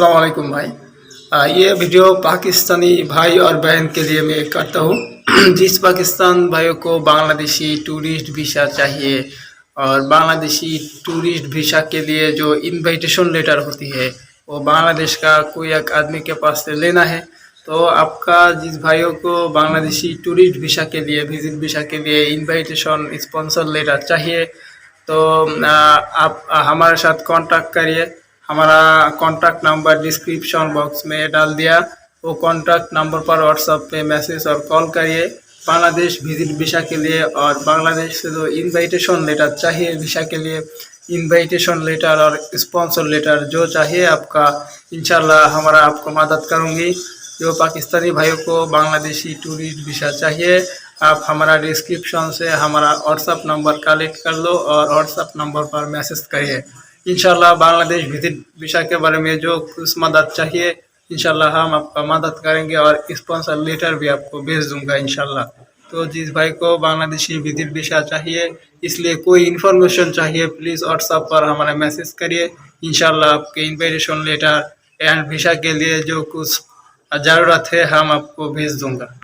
वालेकुम भाई आ, ये वीडियो पाकिस्तानी भाई और बहन के लिए मैं करता हूँ। जिस पाकिस्तान भाइयों को बांग्लादेशी टूरिस्ट वीज़ा चाहिए और बांग्लादेशी टूरिस्ट वीज़ा के लिए जो इनविटेशन लेटर होती है वो बांग्लादेश का कोई एक आदमी के पास से लेना है तो आपका जिस भाइयों को बांग्लादेशी टूरिस्ट वीज़ा के लिए विज़िट वीज़ा के लिए इनविटेशन स्पॉन्सर लेटर चाहिए तो आ, आप आ, हमारे साथ कांटेक्ट करिए। हमारा कॉन्टैक्ट नंबर डिस्क्रिप्शन बॉक्स में डाल दिया। वो कॉन्टैक्ट नंबर पर व्हाट्सएप पे मैसेज और कॉल करिए। बांग्लादेश विज़िट वीज़ा के लिए और बांग्लादेश से जो इनविटेशन लेटर चाहिए वीज़ा के लिए इनविटेशन लेटर और स्पॉन्सर लेटर जो चाहिए आपका, इंशाल्लाह हमारा आपको मदद करूँगी। जो पाकिस्तानी भाइयों को बांग्लादेशी टूरिस्ट वीज़ा चाहिए, आप हमारा डिस्क्रिप्शन से हमारा व्हाट्सअप नंबर कलेक्ट कर लो और व्हाट्सअप नंबर पर मैसेज करिए। इंशाल्लाह बांग्लादेश विज़िट वीज़ा के बारे में जो कुछ मदद चाहिए, इंशाल्लाह हम आपका मदद करेंगे और स्पॉन्सर लेटर भी आपको भेज दूँगा इंशाल्लाह। तो जिस भाई को बांग्लादेशी विज़िट वीज़ा चाहिए, इसलिए कोई इन्फॉर्मेशन चाहिए प्लीज़ व्हाट्सअप पर हमारा मैसेज करिए। इंशाल्लाह आपके इन्विटेशन लेटर एंड वीज़ा के लिए जो कुछ ज़रूरत है, हम आपको भेज दूँगा।